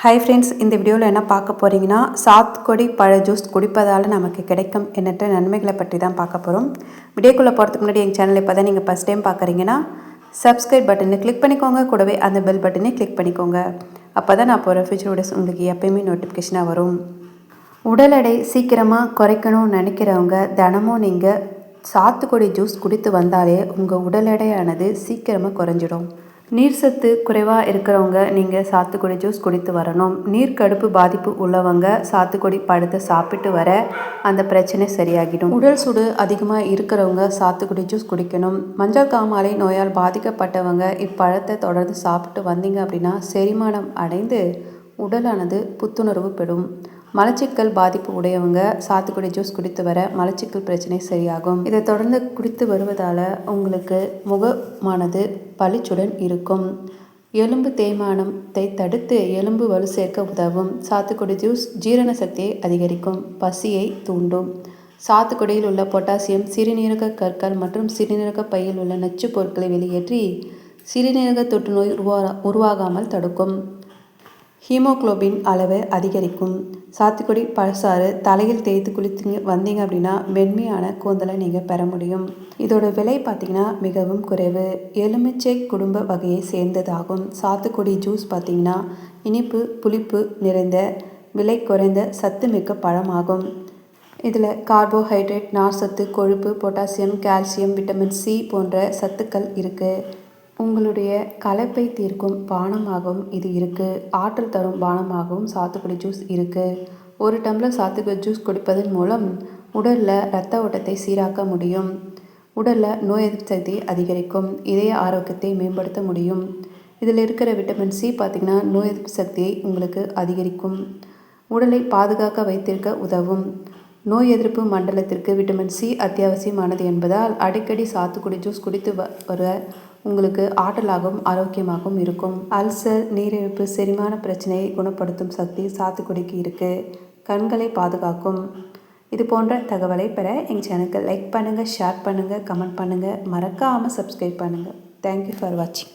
Hi friends இந்த வீடியோவில் என்ன பார்க்க போகிறீங்கன்னா சாத்துக்கொடி பழ ஜூஸ் குடிப்பதால் நமக்கு கிடைக்கும் எண்ணற்ற நன்மைகளை பற்றி தான் பார்க்க போகிறோம் வீடியோக்குள்ளே போகிறதுக்கு முன்னாடி எங்கள் சேனலை இப்போ தான் நீங்கள் ஃபஸ்ட் டைம் பார்க்குறீங்கன்னா சப்ஸ்கிரைப் பட்டனை கிளிக் பண்ணிக்கோங்க. கூடவே அந்த பெல் பட்டனை கிளிக் பண்ணிக்கோங்க. அப்போ தான் நான் போகிற ஃபியூச்சர் வீடியோஸ் உங்களுக்கு எப்பயுமே நோட்டிஃபிகேஷனாக வரும். உடல் எடை சீக்கிரமாக குறைக்கணும்னு நினைக்கிறவங்க தினமும் நீங்கள் சாத்துக்கொடி ஜூஸ் குடித்து வந்தாலே உங்கள் உடல் எடையானது சீக்கிரமாக குறைஞ்சிடும். நீர் சத்து குறைவாக இருக்கிறவங்க நீங்கள் சாத்துக்குடி ஜூஸ் குடித்து வரணும். நீர் கடுப்பு பாதிப்பு உள்ளவங்க சாத்துக்குடி பழத்தை சாப்பிட்டு வர அந்த பிரச்சனை சரியாகிடும். உடல் சுடு அதிகமாக இருக்கிறவங்க சாத்துக்குடி ஜூஸ் குடிக்கணும். மஞ்சள் காமாலை நோயால் பாதிக்கப்பட்டவங்க இப்பழத்தை தொடர்ந்து சாப்பிட்டு வந்தீங்க அப்படின்னா செரிமானம் அடைந்து உடலானது புத்துணர்வு பெறும். மலச்சிக்கல் பாதிப்பு உடையவங்க சாத்துக்குடி ஜூஸ் குடித்து வர மலச்சிக்கல் பிரச்சனை சரியாகும். இதை தொடர்ந்து குடித்து வருவதால் உங்களுக்கு முகமானது பளிச்சுடன் இருக்கும். எலும்பு தேய்மானத்தை தடுத்து எலும்பு வலு சேர்க்க உதவும். சாத்துக்குடி ஜூஸ் ஜீரண சக்தியை அதிகரிக்கும். பசியை தூண்டும். சாத்துக்குடியில் உள்ள பொட்டாசியம் சிறுநீரக கற்கள் மற்றும் சிறுநீரக பையில் உள்ள நச்சுப் பொருட்களை வெளியேற்றி சிறுநீரக தொற்றுநோய் உருவா உருவாகாமல் தடுக்கும். ஹீமோகுளோபின் அளவை அதிகரிக்கும். சாத்துக்குடி பழசாறு தலையில் தேய்த்து குளித்து வந்தீங்க அப்படின்னா மென்மையான கூந்தலை நீங்கள் பெற முடியும். இதோட விலை பார்த்திங்கன்னா மிகவும் குறைவு. எலுமிச்சை குடும்ப வகையை சேர்ந்ததாகும். சாத்துக்குடி ஜூஸ் பார்த்திங்கன்னா இனிப்பு புளிப்பு நிறைந்த விலை குறைந்த சத்துமிக்க பழமாகும். இதில் கார்போஹைட்ரேட் நார்சத்து கொழுப்பு பொட்டாசியம் கால்சியம் விட்டமின் சி போன்ற சத்துக்கள் இருக்குது உங்களுடைய களைப்பை தீர்க்கும் பானமாகவும் இது இருக்குது ஆற்றல் தரும் பானமாகவும் சாத்துக்குடி ஜூஸ் இருக்குது ஒரு டம்ளர் சாத்துக்குடி ஜூஸ் குடிப்பதன் மூலம் உடலில் இரத்த ஓட்டத்தை சீராக்க முடியும். உடலில் நோய் எதிர்ப்பு சக்தி அதிகரிக்கும். இதய ஆரோக்கியத்தை மேம்படுத்த முடியும். இதில் இருக்கிற விட்டமின் சி பார்த்திங்கன்னா நோய் எதிர்ப்பு சக்தியை உங்களுக்கு அதிகரிக்கும். உடலை பாதுகாக்க வைத்திருக்க உதவும். நோய் எதிர்ப்பு மண்டலத்திற்கு விட்டமின் சி அத்தியாவசியமானது என்பதால் அடிக்கடி சாத்துக்குடி ஜூஸ் குடித்து வர உங்களுக்கு ஆற்றலாகவும் ஆரோக்கியமாகவும் இருக்கும். அல்சர் நீரிழிப்பு செரிமான பிரச்சனையை குணப்படுத்தும் சக்தி சாத்துக்குடிக்கு இருக்குது கண்களை பாதுகாக்கும். இது போன்ற தகவலை பெற எங்கள் சேனலுக்கு லைக் பண்ணுங்கள் ஷேர் பண்ணுங்கள் கமெண்ட் பண்ணுங்கள் மறக்காமல் சப்ஸ்கிரைப் பண்ணுங்கள் தேங்க்யூ ஃபார் வாட்சிங்